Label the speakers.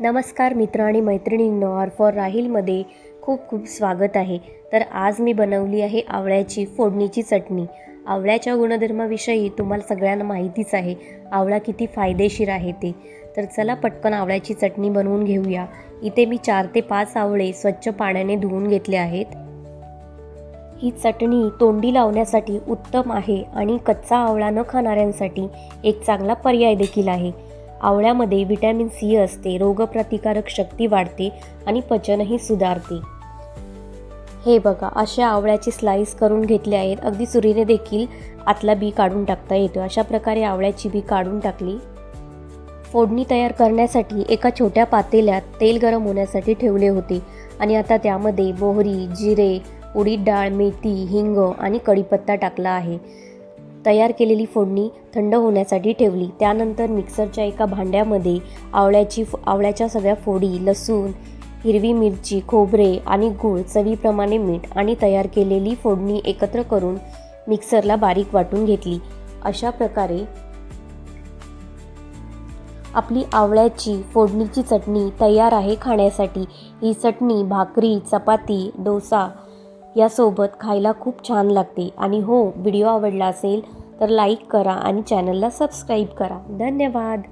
Speaker 1: नमस्कार मित्र आणि मैत्रिणींनो आर फॉर राहीलमध्ये खूप खूप स्वागत आहे. तर आज मी बनवली आहे आवळ्याची फोडणीची चटणी. आवळ्याच्या गुणधर्माविषयी तुम्हाला सगळ्यांना माहितीच आहे आवळा किती फायदेशीर आहे ते. तर चला पटकन आवळ्याची चटणी बनवून घेऊया. इथे मी चार ते पाच आवळे स्वच्छ पाण्याने धुवून घेतले आहेत. ही चटणी तोंडी लावण्यासाठी उत्तम आहे आणि कच्चा आवळा न खाणाऱ्यांसाठी एक चांगला पर्याय देखील आहे. आवळ्यामध्ये व्हिटॅमिन सी असते रोगप्रतिकारक शक्ती वाढते आणि पचनही सुधारते. हे बघा अशा आवळ्याचे स्लाईस करून घेतले आहेत. अगदी सुरीने देखील आतला बी काढून टाकता येतो. अशा प्रकारे आवळ्याची बी काढून टाकली. फोडणी तयार करण्यासाठी एका छोट्या पातेल्यात तेल गरम होण्यासाठी ठेवले होते आणि आता त्यामध्ये मोहरी जिरे उडीद डाळ मेथी हिंग आणि कढीपत्ता टाकला आहे. तयार केलेली फोडणी थंड होण्यासाठी ठेवली. त्यानंतर मिक्सरच्या एका भांड्यामध्ये आवळ्याची आवळ्याच्या सगळ्या फोडी लसूण हिरवी मिरची खोबरे आणि गूळ चवीप्रमाणे मीठ आणि तयार केलेली फोडणी एकत्र करून मिक्सरला बारीक वाटून घेतली. अशा प्रकारे आपली आवळ्याची फोडणीची चटणी तयार आहे खाण्यासाठी. ही चटणी भाकरी चपाती डोसा यासोबत खायला खूप छान लागते. आणि हो व्हिडिओ आवडला असेल तर लाईक करा आणि चॅनलला सबस्क्राईब करा. धन्यवाद.